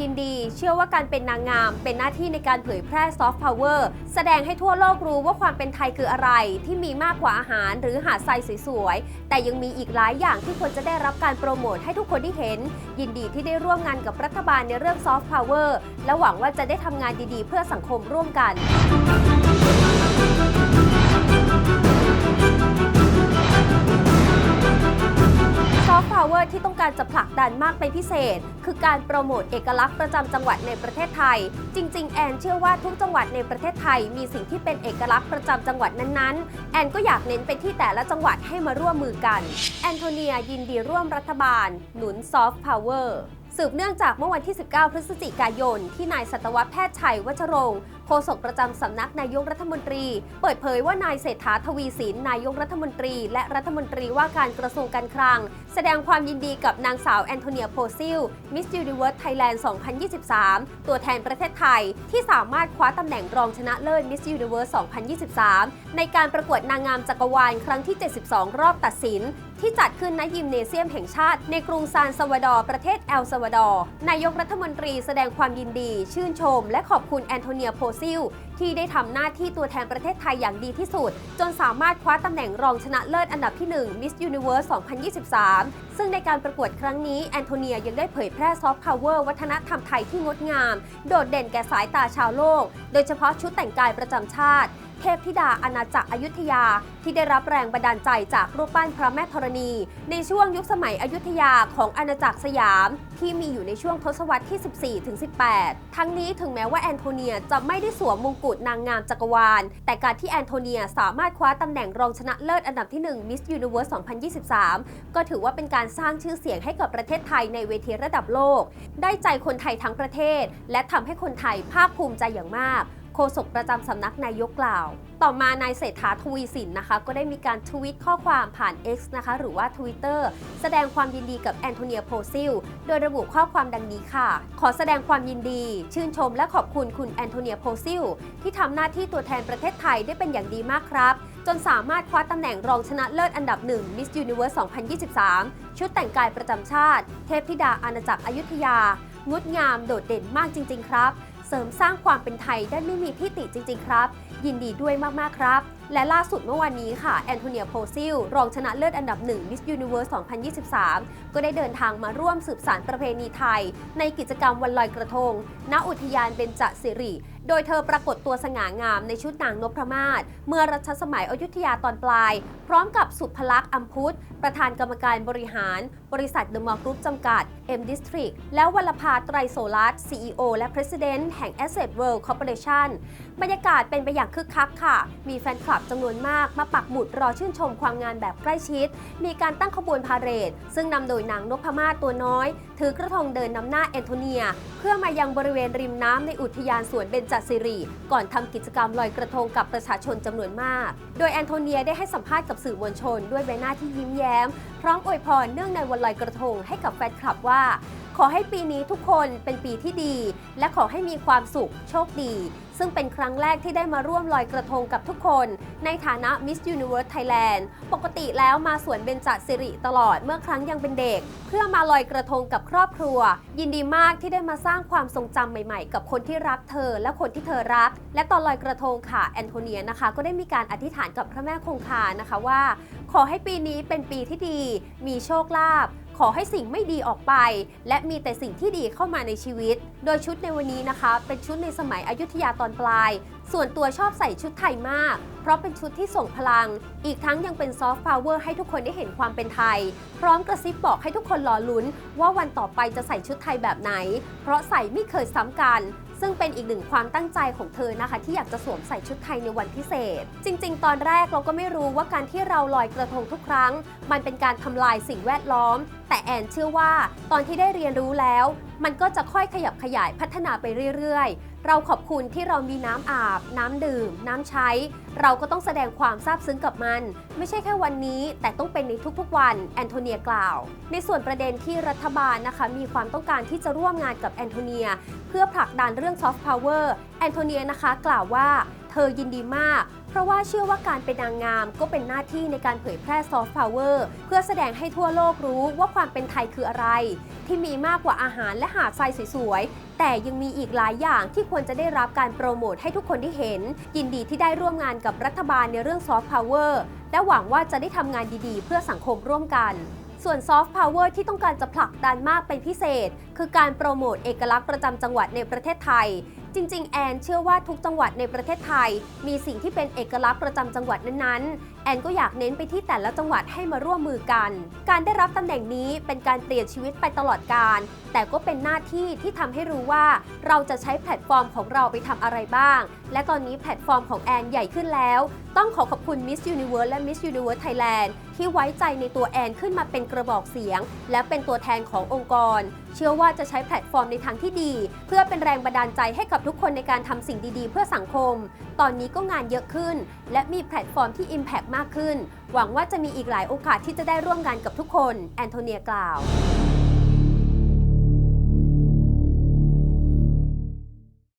ยินดี เชื่อว่าการเป็นนางงาม เป็นหน้าที่ในการเผยแพร่ซอฟต์พาวเวอร์แสดงให้ทั่วโลกรู้ว่าความเป็นไทยคืออะไร ที่มีมากกว่าอาหารหรือหาดทรายสวยๆ แต่ยังมีอีกหลายอย่างที่ควรจะได้รับการโปรโมทให้ทุกคนได้เห็น ยินดีที่ได้ร่วมงานกับรัฐบาลในเรื่องซอฟต์พาวเวอร์และหวังว่าจะได้ทำงานดีๆ เพื่อสังคมร่วมกัน อฟต์พาวเวอร์ที่ต้องการจะผลักดันมากเป็นพิเศษ คือการโปรโมทเอกลักษณ์ประจำจังหวัดในประเทศไทย จริง ๆ แอนเชื่อว่าทุกจังหวัดในประเทศไทย มีสิ่งที่เป็นเอกลักษณ์ประจำจังหวัดนั้นๆ แอนก็อยากเน้นไปที่แต่ละจังหวัดให้มาร่วมมือกัน แอนโทเนียยินดีร่วมรัฐบาล หนุนซอฟต์พาวเวอร์สืบเนื่องจากเมื่อวันที่ 19 พฤศจิกายน ที่นายสัตวแพทย์ชัยวัชรงค์ โฆษกประจำสำนักนายกรัฐมนตรี เปิดเผยว่านายเศรษฐาทวีสินนายกรัฐมนตรี และรัฐมนตรีว่าการกระทรวงการคลัง แสดงความยินดีกับนางสาวแอนโทเนียโพซิลมิส s u นิเวิร์สไทยแลนด์ 2023 ตัวแทนประเทศไทย ที่สามารถคว้าตำแหน่งรองชนะเลิศมิส s u นิเวิร์ส2023 ในการประกวดนางงามจักรวาลครั้งที่ 72 รอบตัดสินที่จัดขึ้นณยิมเนเซียมแห่งชาติ ในกรุงซานซาวดอร์ประเทศเอลซาวดอร์นายกรัฐมนตรีแสดงความยินดี ชื่นชม และขอบคุณแอนโทเนียโพซิลที่ได้ทำหน้าที่ตัวแทนประเทศไทยอย่างดีที่สุด จนสามารถคว้าตำแหน่งรองชนะเลิศอันดับที่ 1 Miss Universe 2023 ซึ่งในการประกวดครั้งนี้แอนโทเนียยังได้เผยแพร่ซอฟต์พาวเวอร์วัฒนธรรมไทยที่งดงาม โดดเด่นแก่สายตาชาวโลก โดยเฉพาะชุดแต่งกายประจำชาติ เทพธิดาอาณาจักรอยุธยา ที่ได้รับแรงบันดาลใจจากรูปปั้นพระแม่ธรณี ในช่วงยุคสมัยอยุธยาของอาณาจักรสยาม ที่มีอยู่ในช่วงทศวรรษที่ 14 ถึง 18 ทั้งนี้ถึงแม้ว่าแอนโทเนียจะไม่ได้สวมมงกุฎนางงามจักรวาล แต่การที่แอนโทเนียสามารถคว้าตำแหน่งรองชนะเลิศอันดับที่1 Miss Universe 2023 ก็ถือว่าเป็นการสร้างชื่อเสียงให้กับประเทศไทยในเวทีระดับโลก ได้ใจคนไทยทั้งประเทศ และทำให้คนไทยภาคภูมิใจอย่างมาก โฆษกประจำสำนักนายกกล่าว ต่อมานายเศรษฐาทวีสินนะคะ ก็ได้มีการทวิตข้อความผ่าน X นะคะ หรือว่า Twitter แสดงความยินดีกับแอนโทเนียโพซิล โดยระบุข้อความดังนี้ค่ะ ขอแสดงความยินดี ชื่นชมและขอบคุณคุณแอนโทเนียโพซิล ที่ทำหน้าที่ตัวแทนประเทศไทยได้เป็นอย่างดีมากครับจนสามารถคว้าตำแหน่งรองชนะเลิศอันดับหนึ่ง Miss Universe 2023 ชุดแต่งกายประจำชาติ เทพธิดาอาณาจักรอยุธยา งดงามโดดเด่นมากจริง ๆ ครับ เสริมสร้างความเป็นไทยได้ไม่มีที่ติจริง ๆ ครับ ยินดีด้วยมากๆครับและล่าสุดเมื่อวานนี้ค่ะ แอนโทเนียโพซิล รองชนะเลิศอันดับหนึ่ง Miss Universe 2023 ก็ได้เดินทางมาร่วมสืบสารประเพณีไทย ในกิจกรรมวันลอยกระทง ณ อุทยานเบญจสิริ โดยเธอปรากฏตัวสง่างามในชุดนางนพมาศ เมื่อรัชสมัยอยุธยาตอนปลาย พร้อมกับสุภลักษ์อัมพุทธ ประธานกรรมการบริหาร บริษัทเดอะมอลล์กรุ๊ปจำกัด M District แล้ววัลภาไตรโสรัตน์ CEO และ President แห่ง Asset World Corporation บรรยากาศเป็นไปอย่างคึกคักค่ะ มีแฟนคลับจำนวนมากมาปักหมุดรอชื่นชมความงานแบบใกล้ชิด มีการตั้งขบวนพาเหรด ซึ่งนำโดยนางนพมาศตัวน้อย ถือกระทงเดินนำหน้าแอนโทเนีย เพื่อมายังบริเวณริมน้ำในอุทยานสวนเบญจสิริ ก่อนทำกิจกรรมลอยกระทงกับประชาชนจำนวนมาก โดยแอนโทเนียได้ให้สัมภาษณ์กับสื่อมวลชน ด้วยใบหน้าที่ยิ้มแย้ม พร้อมอวยพรเนื่องในวันลอยกระทงให้กับแฟนคลับว่า ขอให้ปีนี้ทุกคนเป็นปีที่ดี และขอให้มีความสุขโชคดี ซึ่งเป็นครั้งแรกที่ได้มาร่วมลอยกระทงกับทุกคน ในฐานะ Miss Universe Thailand ปกติแล้วมาสวนเบญจสิริตลอดเมื่อครั้งยังเป็นเด็ก เพื่อมาลอยกระทงกับครอบครัว ยินดีมากที่ได้มาสร้างความทรงจำใหม่ๆ กับคนที่รักเธอ และคนที่เธอรัก และตอนลอยกระทงค่ะแอนโทเนียนะคะ ก็ได้มีการอธิษฐานกับพระแม่คงคานะคะว่า ขอให้ปีนี้เป็นปีที่ดี มีโชคลาภ ขอให้สิ่งไม่ดีออกไป และมีแต่สิ่งที่ดีเข้ามาในชีวิต โดยชุดในวันนี้นะคะ เป็นชุดในสมัยอยุธยาตอนปลาย ส่วนตัวชอบใส่ชุดไทยมาก เพราะเป็นชุดที่ส่งพลัง อีกทั้งยังเป็นซอฟต์พาวเวอร์ให้ทุกคนได้เห็นความเป็นไทย พร้อมกระซิบบอกให้ทุกคนรอลุ้น ว่าวันต่อไปจะใส่ชุดไทยแบบไหน เพราะใส่ไม่เคยซ้ำกันซึ่งเป็นอีกหนึ่งความตั้งใจของเธอนะคะ ที่อยากจะสวมใส่ชุดไทยในวันพิเศษ จริง ๆ ตอนแรกเราก็ไม่รู้ว่าการที่เราลอยกระทงทุกครั้ง มันเป็นการทำลายสิ่งแวดล้อมแต่แอนเชื่อว่าตอนที่ได้เรียนรู้แล้ว มันก็จะค่อยขยับขยายพัฒนาไปเรื่อยๆ เราขอบคุณที่เรามีน้ำอาบ น้ำดื่ม น้ำใช้ เราก็ต้องแสดงความซาบซึ้งกับมัน ไม่ใช่แค่วันนี้ แต่ต้องเป็นในทุกๆวันแอนโทเนียกล่าว ในส่วนประเด็นที่รัฐบาลนะคะ มีความต้องการที่จะร่วมงานกับแอนโทเนีย เพื่อผลักดันเรื่องซอฟต์พาวเวอร์แอนโทเนียนะคะ กล่าวว่า เธอยินดีมาก ราะว่าเชื่อว่าการเป็นนางงามก็เป็นหน้าที่ในการเผยแพร่ซอฟต์พาวเวอร์เพื่อแสดงให้ทั่วโลกรู้ว่าความเป็นไทยคืออะไร ที่มีมากกว่าอาหารและหาดทรายสวยๆ แต่ยังมีอีกหลายอย่างที่ควรจะได้รับการโปรโมทให้ทุกคนได้เห็น ยินดีที่ได้ร่วมงานกับรัฐบาลในเรื่องซอฟต์พาวเวอร์และหวังว่าจะได้ทำงานดีๆ เพื่อสังคมร่วมกันส่วนซอฟต์พาวเวอร์ที่ต้องการจะผลักดันมากเป็นพิเศษ คือการโปรโมทเอกลักษณ์ประจำจังหวัดในประเทศไทย จริง ๆ แอนเชื่อว่าทุกจังหวัดในประเทศไทย มีสิ่งที่เป็นเอกลักษณ์ประจำจังหวัดนั้นๆ แอนก็อยากเน้นไปที่แต่ละจังหวัดให้มาร่วมมือกัน การได้รับตำแหน่งนี้เป็นการเปลี่ยนชีวิตไปตลอดกาลแต่ก็เป็นหน้าที่ที่ทำให้รู้ว่า เราจะใช้แพลตฟอร์มของเราไปทำอะไรบ้าง และตอนนี้แพลตฟอร์มของแอนใหญ่ขึ้นแล้ว ต้องขอขอบคุณ Miss Universe และ Miss Universe Thailand ที่ไว้ใจในตัวแอนขึ้นมาเป็นกระบอกเสียง และเป็นตัวแทนขององค์กร เชื่อว่าจะใช้แพลตฟอร์มในทางที่ดี เพื่อเป็นแรงบันดาลใจให้กับทุกคนในการทำสิ่งดีๆ เพื่อสังคม ตอนนี้ก็งานเยอะขึ้น และมีแพลตฟอร์มที่ Impact มากขึ้น หวังว่าจะมีอีกหลายโอกาสที่จะได้ร่วมงานกับทุกคน แอนโทเนียกล่าว